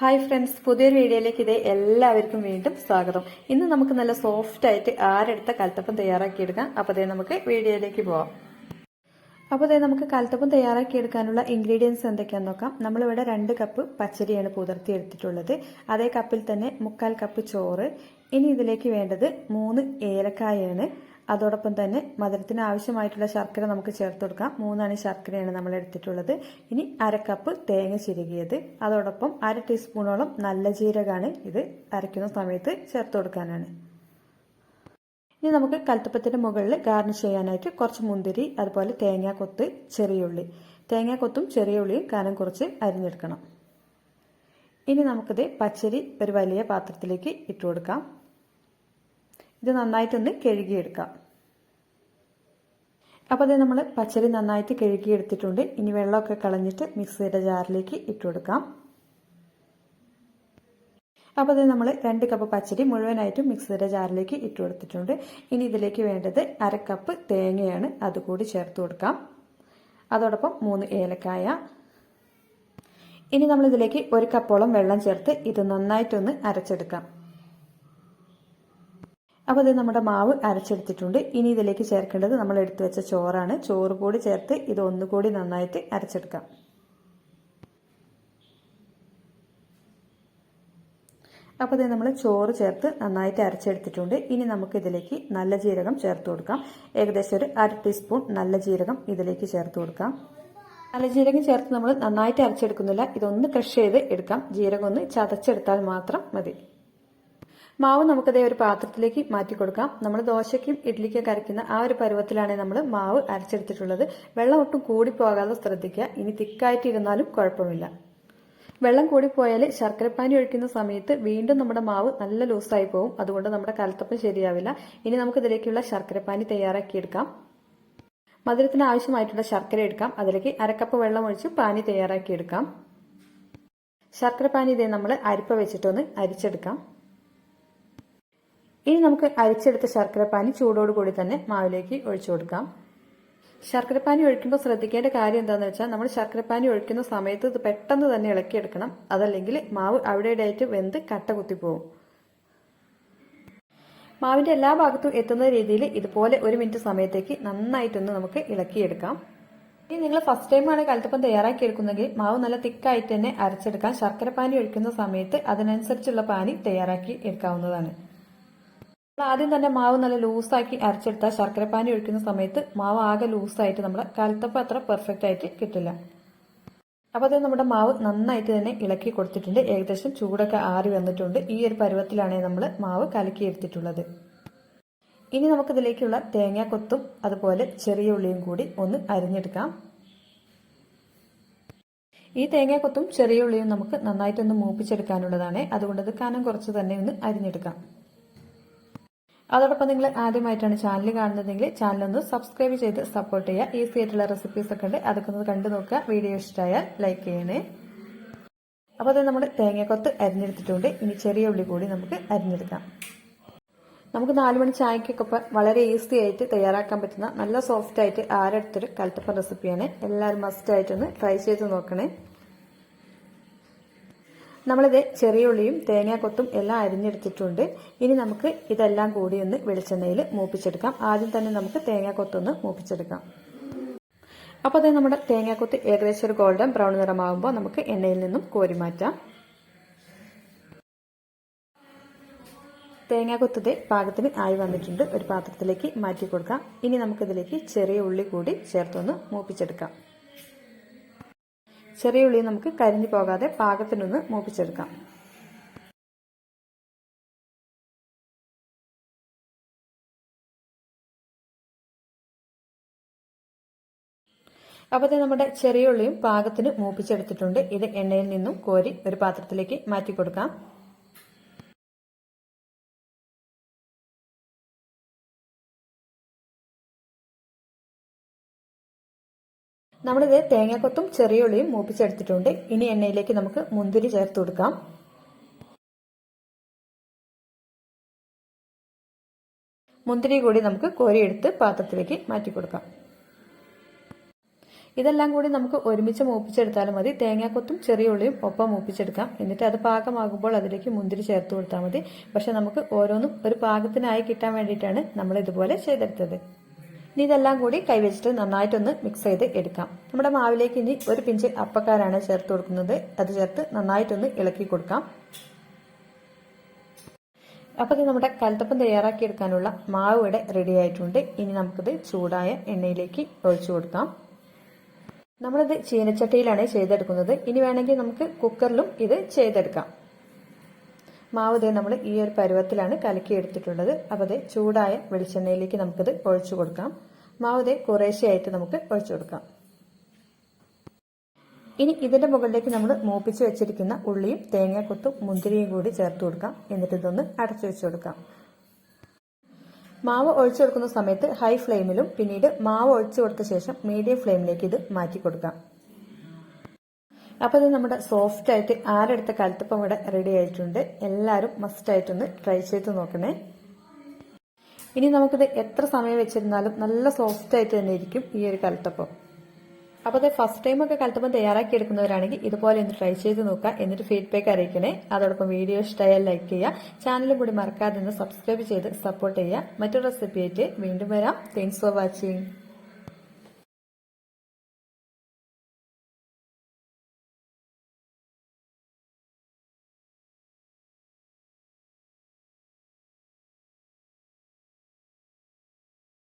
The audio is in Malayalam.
ഹായ് ഫ്രണ്ട്സ് പുതിയൊരു വീഡിയോയിലേക്ക് ഇതേ എല്ലാവർക്കും വീണ്ടും സ്വാഗതം. ഇന്ന് നമുക്ക് നല്ല സോഫ്റ്റ് ആയിട്ട് ആരെടുത്ത കൽത്തപ്പം തയ്യാറാക്കിയെടുക്കാം. അപ്പോൾ അതേ നമുക്ക് വീഡിയോയിലേക്ക് പോവാം. അപ്പോൾ അതേ നമുക്ക് കൽത്തപ്പം തയ്യാറാക്കിയെടുക്കാനുള്ള ഇൻഗ്രീഡിയൻസ് എന്തൊക്കെയാണെന്ന് നോക്കാം. നമ്മളിവിടെ രണ്ട് കപ്പ് പച്ചരിയാണ് പുതിർത്തി എടുത്തിട്ടുള്ളത് അതേ കപ്പിൽ തന്നെ മുക്കാൽ കപ്പ് ചോറ്. ഇനി ഇതിലേക്ക് വേണ്ടത് മൂന്ന് ഏലക്കായാണ്. അതോടൊപ്പം തന്നെ മധുരത്തിന് ആവശ്യമായിട്ടുള്ള ശർക്കര നമുക്ക് ചേർത്ത് കൊടുക്കാം. മൂന്നാണ് ശർക്കരയാണ് നമ്മൾ എടുത്തിട്ടുള്ളത്. ഇനി അര കപ്പ് തേങ്ങ ചിരുകിയത്. അതോടൊപ്പം അര ടീസ്പൂണോളം നല്ല ജീരകമാണ് ഇത് അരയ്ക്കുന്ന സമയത്ത് ചേർത്ത് കൊടുക്കാനാണ്. ഇനി നമുക്ക് കൽത്തപ്പത്തിന്റെ മുകളിൽ ഗാർണിഷ് ചെയ്യാനായിട്ട് കുറച്ച് മുന്തിരി അതുപോലെ തേങ്ങാക്കൊത്ത് ചെറിയുള്ളി കൊത്തും ചെറിയ ഉള്ളിയും കനം കുറച്ച് അരിഞ്ഞെടുക്കണം. ഇനി നമുക്കിത് പച്ചരി ഒരു വലിയ പാത്രത്തിലേക്ക് ഇട്ട് കൊടുക്കാം. ഇത് നന്നായിട്ടൊന്ന് കഴുകിയെടുക്കാം. അപ്പോൾ അത് നമ്മൾ പച്ചരി നന്നായിട്ട് കഴുകിയെടുത്തിട്ടുണ്ട്. ഇനി വെള്ളമൊക്കെ കളഞ്ഞിട്ട് മിക്സിയുടെ ജാറിലേക്ക് ഇട്ട് കൊടുക്കാം. അപ്പോൾ അത് നമ്മൾ രണ്ട് കപ്പ് പച്ചരി മുഴുവനായിട്ടും മിക്സിയുടെ ജാറിലേക്ക് ഇട്ട് കൊടുത്തിട്ടുണ്ട്. ഇനി ഇതിലേക്ക് വേണ്ടത് അര കപ്പ് തേങ്ങയാണ് അതുകൂടി ചേർത്ത് കൊടുക്കാം. അതോടൊപ്പം മൂന്ന് ഏലക്കായ. ഇനി നമ്മളിതിലേക്ക് ഒരു കപ്പോളം വെള്ളം ചേർത്ത് ഇത് നന്നായിട്ടൊന്ന് അരച്ചെടുക്കാം. അപ്പോൾ ഇത് നമ്മുടെ മാവ് അരച്ചെടുത്തിട്ടുണ്ട്. ഇനി ഇതിലേക്ക് ചേർക്കേണ്ടത് നമ്മൾ എടുത്തു വെച്ച ചോറാണ്. ചോറ് കൂടി ചേർത്ത് ഇത് ഒന്നുകൂടി നന്നായിട്ട് അരച്ചെടുക്കാം. അപ്പോൾ ഇത് നമ്മൾ ചോറ് ചേർത്ത് നന്നായിട്ട് അരച്ചെടുത്തിട്ടുണ്ട്. ഇനി നമുക്ക് ഇതിലേക്ക് നല്ല ജീരകം ചേർത്ത് കൊടുക്കാം. ഏകദേശം ഒരു അര ടീസ്പൂൺ നല്ല ജീരകം ഇതിലേക്ക് ചേർത്ത് കൊടുക്കാം. നല്ല ജീരകം ചേർത്ത് നമ്മൾ നന്നായിട്ട് അരച്ചെടുക്കുന്നില്ല. ഇതൊന്ന് ക്രഷ് ചെയ്ത് എടുക്കാം. ജീരകം ഒന്ന് ചതച്ചെടുത്താൽ മാത്രം മതി. മാവ് നമുക്കതേ ഒരു പാത്രത്തിലേക്ക് മാറ്റി കൊടുക്കാം നമ്മൾ ദോശയ്ക്കും ഇഡ്ഡലിക്കും കരയ്ക്കുന്ന ആ ഒരു പരുവത്തിലാണ് നമ്മൾ മാവ് അരച്ചെടുത്തിട്ടുള്ളത്. വെള്ളം ഒട്ടും കൂടിപ്പോകാതെ ശ്രദ്ധിക്കുക. ഇനി തിക്കായിട്ടിരുന്നാലും കുഴപ്പമില്ല. വെള്ളം കൂടിപ്പോയാൽ ശർക്കരപ്പാനി ഒഴിക്കുന്ന സമയത്ത് വീണ്ടും നമ്മുടെ മാവ് നല്ല ലൂസായി പോകും അതുകൊണ്ട് നമ്മുടെ കലത്തപ്പം ശരിയാവില്ല. ഇനി നമുക്ക് ഇതിലേക്കുള്ള ശർക്കരപ്പാനി തയ്യാറാക്കിയെടുക്കാം. മധുരത്തിന് ആവശ്യമായിട്ടുള്ള ശർക്കര എടുക്കാം. അതിലേക്ക് അരക്കപ്പ് വെള്ളം ഒഴിച്ച് പാനി തയ്യാറാക്കിയെടുക്കാം. ശർക്കരപ്പാനി ഇതേ നമ്മൾ അരിപ്പ വെച്ചിട്ടൊന്ന് അരിച്ചെടുക്കാം. ഇനി നമുക്ക് അരിച്ചെടുത്ത ശർക്കരപ്പാനി ചൂടോടുകൂടി തന്നെ മാവിലേക്ക് ഒഴിച്ചു കൊടുക്കാം. ശർക്കരപ്പാനി ഒഴിക്കുമ്പോൾ ശ്രദ്ധിക്കേണ്ട കാര്യം എന്താണെന്ന് വെച്ചാൽ നമ്മൾ ശർക്കരപ്പാനി ഒഴിക്കുന്ന സമയത്ത് ഇത് പെട്ടെന്ന് തന്നെ ഇളക്കിയെടുക്കണം. അതല്ലെങ്കിൽ മാവ് അവിടെ ഇടയായിട്ട് വെന്ത് കട്ട കുത്തിപ്പോവും മാവിന്റെ എല്ലാ ഭാഗത്തും എത്തുന്ന രീതിയിൽ ഇതുപോലെ ഒരു മിനിറ്റ് സമയത്തേക്ക് നന്നായിട്ടൊന്ന് നമുക്ക് ഇളക്കിയെടുക്കാം. ഇനി നിങ്ങൾ ഫസ്റ്റ് ടൈമാണ് കലത്തപ്പം തയ്യാറാക്കി എടുക്കുന്നെങ്കിൽ മാവ് നല്ല തിക്കായിട്ട് തന്നെ അരച്ചെടുക്കാം. ശർക്കരപ്പാനി ഒഴിക്കുന്ന സമയത്ത് അതിനനുസരിച്ചുള്ള പാനി തയ്യാറാക്കി എടുക്കാവുന്നതാണ്. ആദ്യം തന്നെ മാവ് നല്ല ലൂസാക്കി അരച്ചെടുത്താൽ ശർക്കരപ്പാനി ഒഴിക്കുന്ന സമയത്ത് മാവ് ആകെ ലൂസായിട്ട് നമ്മുടെ കലത്തപ്പം അത്ര പെർഫെക്റ്റ് ആയിട്ട് കിട്ടില്ല. അപ്പോൾ അത് നമ്മുടെ മാവ് നന്നായിട്ട് തന്നെ ഇളക്കി കൊടുത്തിട്ടുണ്ട്. ഏകദേശം ചൂടൊക്കെ ആറി വന്നിട്ടുണ്ട്. ഈ ഒരു പരുവത്തിലാണ് നമ്മൾ മാവ് കലക്കി എടുത്തിട്ടുള്ളത്. ഇനി നമുക്കിതിലേക്കുള്ള തേങ്ങാക്കൊത്തും അതുപോലെ ചെറിയ ഉള്ളിയും കൂടി ഒന്ന് അരിഞ്ഞെടുക്കാം. ഈ തേങ്ങാക്കൊത്തും ചെറിയ ഉള്ളിയും നമുക്ക് നന്നായിട്ടൊന്ന് മൂപ്പിച്ചെടുക്കാനുള്ളതാണ്. അതുകൊണ്ട് അത് കനം കുറച്ച് തന്നെ ഒന്ന് അരിഞ്ഞെടുക്കാം. അതോടൊപ്പം നിങ്ങൾ ആദ്യമായിട്ടാണ് ചാനൽ കാണുന്നതെങ്കിൽ ചാനൽ ഒന്ന് സബ്സ്ക്രൈബ് ചെയ്ത് സപ്പോർട്ട് ചെയ്യുക. ഈസി ആയിട്ടുള്ള റെസിപ്പീസ് ഒക്കെ ഉണ്ട്. അതൊക്കെ ഒന്ന് കണ്ടു നോക്കുക. വീഡിയോ ഇഷ്ടമായാൽ ലൈക്ക് ചെയ്യണേ. അപ്പോൾ അത് നമ്മുടെ തേങ്ങക്കൊത്ത് അരിഞ്ഞെടുത്തിട്ടുണ്ട്. ഇനി ചെറിയ ഉള്ളി കൂടി നമുക്ക് അരിഞ്ഞെടുക്കാം. നമുക്ക് നാലുമണി ചായക്കൊക്കെ വളരെ ഈസി ആയിട്ട് തയ്യാറാക്കാൻ പറ്റുന്ന നല്ല സോഫ്റ്റ് ആയിട്ട് ആരെടുത്തൊരു കൽത്തപ്പം റെസിപ്പിയാണ് എല്ലാവരും മസ്റ്റ് ആയിട്ടൊന്ന് ട്രൈ ചെയ്ത് നോക്കണേ. നമ്മളിത് ചെറിയ ഉള്ളിയും തേങ്ങാക്കൊത്തും എല്ലാം അരിഞ്ഞെടുത്തിട്ടുണ്ട്. ഇനി നമുക്ക് ഇതെല്ലാം കൂടി ഒന്ന് വെളിച്ചെണ്ണയിൽ മൂപ്പിച്ചെടുക്കാം. ആദ്യം തന്നെ നമുക്ക് തേങ്ങാക്കൊത്തൊന്ന് മൂപ്പിച്ചെടുക്കാം. അപ്പോൾ അത് നമ്മുടെ തേങ്ങാക്കൊത്ത് ഏകദേശം ഒരു ഗോൾഡൻ ബ്രൗൺ നിറമാകുമ്പോൾ നമുക്ക് എണ്ണയിൽ നിന്നും കോരി മാറ്റാം. തേങ്ങാക്കൊത്തത് പാകത്തിന് ആയി വന്നിട്ടുണ്ട്. ഒരു പാത്രത്തിലേക്ക് മാറ്റി കൊടുക്കാം. ഇനി നമുക്കിതിലേക്ക് ചെറിയ ഉള്ളി കൂടി ചേർത്തൊന്ന് മൂപ്പിച്ചെടുക്കാം. ചെറിയ ഉള്ളി നമുക്ക് കരിഞ്ഞു പോകാതെ പാകത്തിനൊന്ന് മൂപ്പിച്ചെടുക്കാം. അപ്പോൾ നമ്മുടെ ചെറിയ ഉള്ളിയും പാകത്തിന് മൂപ്പിച്ചെടുത്തിട്ടുണ്ട്. ഇത് എണ്ണയിൽ നിന്നും കോരി ഒരു പാത്രത്തിലേക്ക് മാറ്റി കൊടുക്കാം നമ്മളിത് തേങ്ങാക്കൊത്തും ചെറിയ ഉള്ളിയും മൂപ്പിച്ചെടുത്തിട്ടുണ്ട്. ഇനി എണ്ണയിലേക്ക് നമുക്ക് മുന്തിരി ചേർത്ത് കൊടുക്കാം. മുന്തിരി കൂടി നമുക്ക് കോരിയെടുത്ത് പാത്രത്തിലേക്ക് മാറ്റി കൊടുക്കാം. ഇതെല്ലാം കൂടി നമുക്ക് ഒരുമിച്ച് മൂപ്പിച്ചെടുത്താലും മതി. തേങ്ങാക്കൊത്തും ചെറിയ ഉള്ളിയും ഒപ്പം മൂപ്പിച്ചെടുക്കാം. എന്നിട്ട് അത് പാകമാകുമ്പോൾ അതിലേക്ക് മുന്തിരി ചേർത്ത് കൊടുത്താൽ മതി. പക്ഷെ നമുക്ക് ഓരോന്നും ഒരു പാകത്തിനായി കിട്ടാൻ വേണ്ടിയിട്ടാണ് നമ്മൾ ഇതുപോലെ ചെയ്തെടുത്തത്. ഇനി ഇതെല്ലാം കൂടി കൈവച്ചിട്ട് നന്നായിട്ടൊന്ന് മിക്സ് ചെയ്ത് എടുക്കാം. നമ്മുടെ മാവിലേക്ക് ഇനി ഒരു പിഞ്ച് അപ്പക്കാരാണ് ചേർത്ത് കൊടുക്കുന്നത്. അത് ചേർത്ത് നന്നായിട്ടൊന്ന് ഇളക്കി കൊടുക്കാം. അപ്പോൾ ഇത് നമ്മുടെ കലത്തപ്പം തയ്യാറാക്കി എടുക്കാനുള്ള മാവ് ഇവിടെ റെഡി ആയിട്ടുണ്ട്. ഇനി നമുക്കിത് ചൂടായ എണ്ണയിലേക്ക് ഒഴിച്ചു കൊടുക്കാം. നമ്മളിത് ചീനച്ചട്ടിയിലാണ് ചെയ്തെടുക്കുന്നത്. ഇനി വേണമെങ്കിൽ നമുക്ക് കുക്കറിലും ഇത് ചെയ്തെടുക്കാം. മാവ് ദേ നമ്മൾ ഈ ഒരു പരുവത്തിലാണ് കലക്കി എടുത്തിട്ടുള്ളത്. അപ്പോൾ ദേ ചൂടായ വെളിച്ചെണ്ണയിലേക്ക് നമുക്കത് ഒഴിച്ചു കൊടുക്കാം. മാവ് ദേ കുറേശ്ശെയായിട്ട് നമുക്ക് ഒഴിച്ചു കൊടുക്കാം. ഇനി ഇതിന്റെ മുകളിലേക്ക് നമ്മൾ മൂപ്പിച്ച് വെച്ചിരിക്കുന്ന ഉള്ളിയും തേങ്ങാക്കൊത്തും മുന്തിരിയും കൂടി ചേർത്ത് കൊടുക്കാം. എന്നിട്ട് ഇതൊന്ന് അടച്ചു വെച്ച് കൊടുക്കാം. മാവ് ഒഴിച്ചു കൊടുക്കുന്ന സമയത്ത് ഹൈ ഫ്ലെയിമിലും പിന്നീട് മാവ് ഒഴിച്ചു കൊടുത്ത ശേഷം മീഡിയം ഫ്ലെയിമിലേക്ക് ഇത് മാറ്റി കൊടുക്കാം. അപ്പോൾ ഇത് നമ്മുടെ സോഫ്റ്റ് ആയിട്ട് ആരെടുത്ത കലത്തപ്പം ഇവിടെ റെഡി ആയിട്ടുണ്ട്. എല്ലാവരും മസ്റ്റ് ആയിട്ടൊന്ന് ട്രൈ ചെയ്ത് നോക്കണേ. ഇനി നമുക്കിത് എത്ര സമയം വെച്ചിരുന്നാലും നല്ല സോഫ്റ്റ് ആയിട്ട് തന്നെ ഇരിക്കും ഈ ഒരു കലത്തപ്പം അപ്പോൾ അത് ഫസ്റ്റ് ടൈം ഒക്കെ കലത്തപ്പം തയ്യാറാക്കി എടുക്കുന്നവരാണെങ്കിൽ ഇതുപോലെ ഒന്ന് ട്രൈ ചെയ്ത് നോക്കുക. എന്നിട്ട് ഫീഡ്ബാക്ക് അറിയിക്കണേ. അതോടൊപ്പം വീഡിയോ ഇഷ്ടമായാൽ ലൈക്ക് ചെയ്യുക. ചാനലും കൂടി മറക്കാതെ ഒന്ന് സബ്സ്ക്രൈബ് ചെയ്ത് സപ്പോർട്ട് ചെയ്യുക. മറ്റൊരു റെസിപ്പി ആയിട്ട് വീണ്ടും വരാം. Thanks for watching